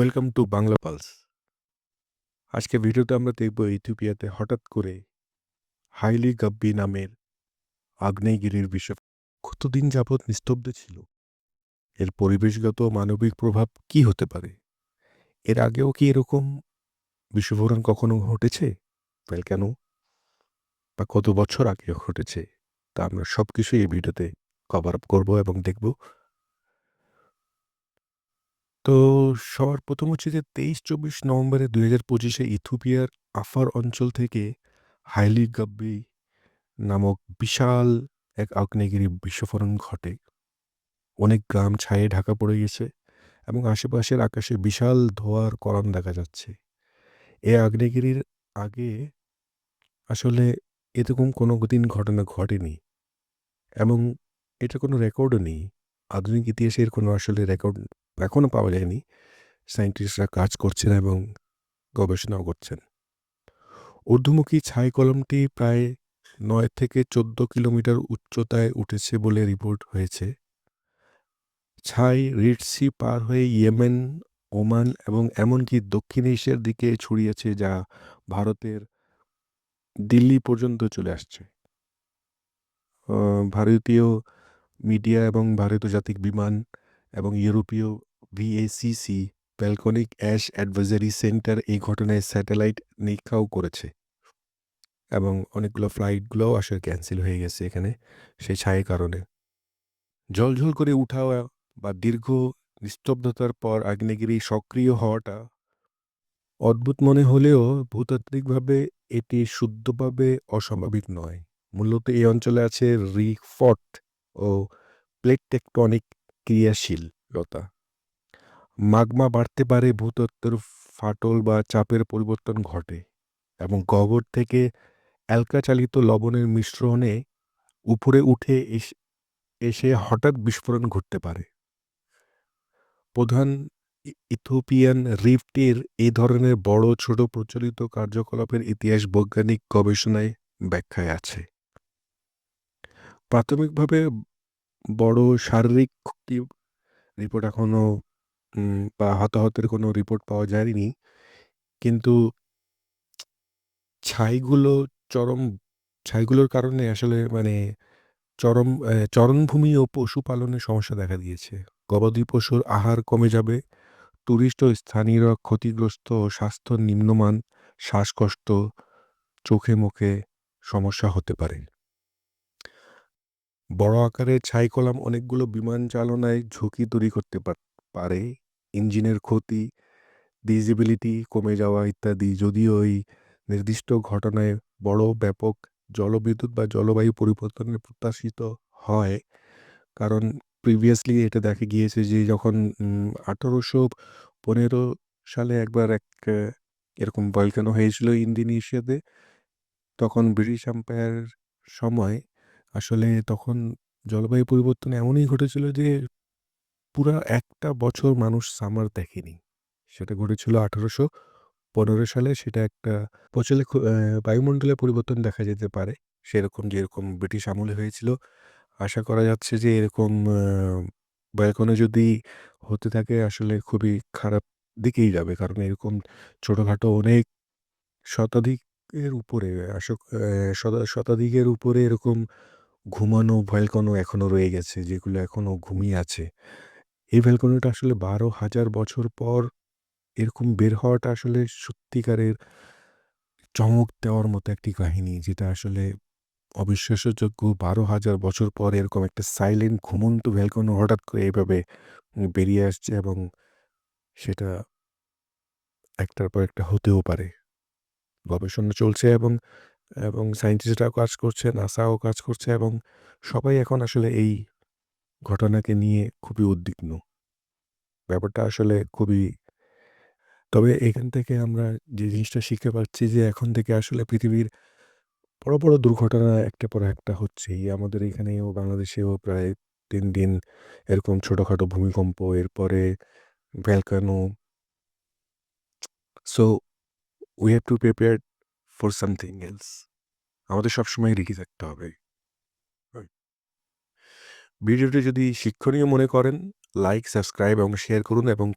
Welcome to Bangla pulse. আজকে ভিডিওতে আমরা দেখব ইথিওপিয়াতে হঠাৎ করে হাইলি গাব্বি নামের আগ্নেয়গিরির বিষয়। কতদিন যাবৎ নিস্তব্ধ ছিল? এর পরিবেশগত মানবিক প্রভাব কি হতে পারে? এর আগেও কি এরকম বিস্ফোরণ কখনো ঘটেছে? তাহলে কেন? বা কত বছর আগে ঘটেছে? তা আমরা সব কিছুই এই ভিডিওতে কভার আপ করব এবং দেখব। তো সবার প্রথম হচ্ছে যে তেইশ চব্বিশ নভেম্বরে দুই হাজার পঁচিশে ইথিওপিয়ার আফার অঞ্চল থেকে হাইলি গাব্বি নামক বিশাল এক আগ্নেয়গিরি বিস্ফোরণ ঘটে। অনেক গ্রাম ছায়ে ঢাকা পড়ে গেছে এবং আশেপাশের আকাশে বিশাল ধোয়ার করণ দেখা যাচ্ছে। এ আগ্নেয়গিরির আগে আসলে এরকম কোনো দিন ঘটনা ঘটেনি এবং এটা কোনো রেকর্ডও নেই। আধুনিক ইতিহাসের কোনো আসলে রেকর্ড এখনও পাওয়া যায়নি। সায়েন্টিস্টরা কাজ করছেন এবং গবেষণাও করছেন। ঊর্ধ্বমুখী ছাই কলমটি প্রায় নয় থেকে চোদ্দ কিলোমিটার উচ্চতায় উঠেছে বলে রিপোর্ট হয়েছে। ছাই রিডসি পার হয়ে ইয়েমেন, ওমান এবং এমনকি দক্ষিণ এশিয়ার দিকে ছড়িয়েছে যা ভারতের দিল্লি পর্যন্ত চলে আসছে। ভারতীয় মিডিয়া এবং ভারতীয় জাতিক বিমান এবং ইউরোপীয় VACC volcanic ash advisory centre এই ঘটনায় স্যাটেলাইট নিরীক্ষাও করেছে। এবং অনেকগুলো ফ্লাইটগুলোও আসলে ক্যান্সেল হয়ে গেছে এখানে, সেই ছায়ের কারণে। জলঝল করে উঠা বা দীর্ঘ নিস্তব্ধতার পর আগ্নেয়গিরি সক্রিয় হওয়াটা অদ্ভুত মনে হলেও ভূতাত্ত্বিকভাবে এটি শুদ্ধভাবে অস্বাভাবিক নয়। মূলত এই অঞ্চলে আছে রিফট ও প্লেট টেকটনিক ক্রিয়াশীলতা। মাগমা বাড়তে পারে ভূতত্ত্বের ফাটল বা চাপের পরিবর্তন ঘটে এবং গহ্বর থেকে অ্যালকাচালিত লবণের মিশ্রণে উপরে উঠে এস- হঠাৎ বিস্ফোরণ ঘটতে পারে। প্রধান ই- ইথিওপিয়ান রিফটের এই ধরনের বড়, ছোট, প্রচলিত কার্যকলাপের ইতিহাস বৈজ্ঞানিক গবেষণায় ব্যাখ্যায় আছে। প্রাথমিকভাবে বড় শারীরিক রিপোর্ট এখনও বা হতাহতের কোনো রিপোর্ট পাওয়া যায়নি। কিন্তু ছাইগুলো চরম, ছাইগুলোর কারণে আসলে মানে চরম চরণভূমি ও পশুপালনের সমস্যা দেখা দিয়েছে। গবাদি পশুর আহার কমে যাবে, টুরিস্ট ও স্থানীয়রা ক্ষতিগ্রস্ত ও স্বাস্থ্য নিম্নমান, শ্বাসকষ্ট, চোখে মুখে সমস্যা হতে পারে। বড় আকারের ছাই কলাম অনেকগুলো বিমান চালনায় ঝুঁকি তৈরি করতে পার- পারে, ইঞ্জিনের ক্ষতি ভিজিবিলিটি কমে যাওয়া ইত্যাদি। যদিও এই নির্দিষ্ট ঘটনায় বড় ব্যাপক জলবিদ্যুৎ বা জলবায়ু পরিবর্তনের প্রত্যাশিত হয়, কারণ প্রিভিয়াসলি এটা দেখা গিয়েছে যে যখন আঠারোশো পনেরো সালে একবার এক, এরকম ভলকানো হয়েছিল ইন্দোনেশিয়াতে, তখন ব্রিটিশ আম্পায়ার সময় আসলে তখন জলবায়ু পরিবর্তন এমনই ঘটেছিল যে পুরা একটা বছর মানুষ সামার দেখেনি। সেটা ঘটেছিল আঠারোশো পনেরো সালে। সেটা একটা প্রচলে খু- বায়ুমণ্ডলে পরিবর্তন দেখা যেতে পারে। সেরকম যেরকম ব্রিটিশ আমলে হয়েছিল। আশা করা যাচ্ছে যে এরকম ভলকানো যদি হতে থাকে, আসলে খুবই খারাপ দিকেই যাবে। কারণ এরকম ছোটোখাটো অনেক শতাধিকের উপরে আসক শতা- শতাধিকের উপরে এরকম ঘুমানো ভলকানো এখনও রয়ে গেছে, যেগুলো এখনও ঘুমিয়ে আছে। এই ভ্যালকনিটা আসলে বারো হাজার বছর পর এরকম বের হওয়াটা আসলে সত্যিকারের চমক দেওয়ার মতো একটি কাহিনী, যেটা আসলে অবিশ্বাস্যযোগ্য বারো হাজার বছর পর এরকম একটা সাইলেন্ট ঘুমন্ত ভ্যালকনো হঠাৎ করে এইভাবে বেরিয়ে আসছে এবং সেটা একটার পর একটা হতেও পারে। গবেষণা চলছে এবং এবং সায়েন্টিস্টরাও কাজ করছে নাসাও কাজ করছে এবং সবাই এখন আসলে এই ঘটনাকে নিয়ে খুবই উদ্বিগ্ন। ব্যাপারটা আসলে খুবই তবে এখান থেকে আমরা যে জিনিসটা শিখতে পারছি যে এখন থেকে আসলে পৃথিবীর বড় বড় দুর্ঘটনা একটা পর একটা হচ্ছেই। আমাদের এখানেও বাংলাদেশেও প্রায় তিন দিন এরকম ছোটোখাটো ভূমিকম্প, এরপরে volcano. So we have to prepare for something else আমাদের সবসময় রেখে থাকতে হবে। ভিডিওটি যদি শিক্ষণীয় মনে করেন লাইক সাবস্ক্রাইব এবং শেয়ার করুন এবং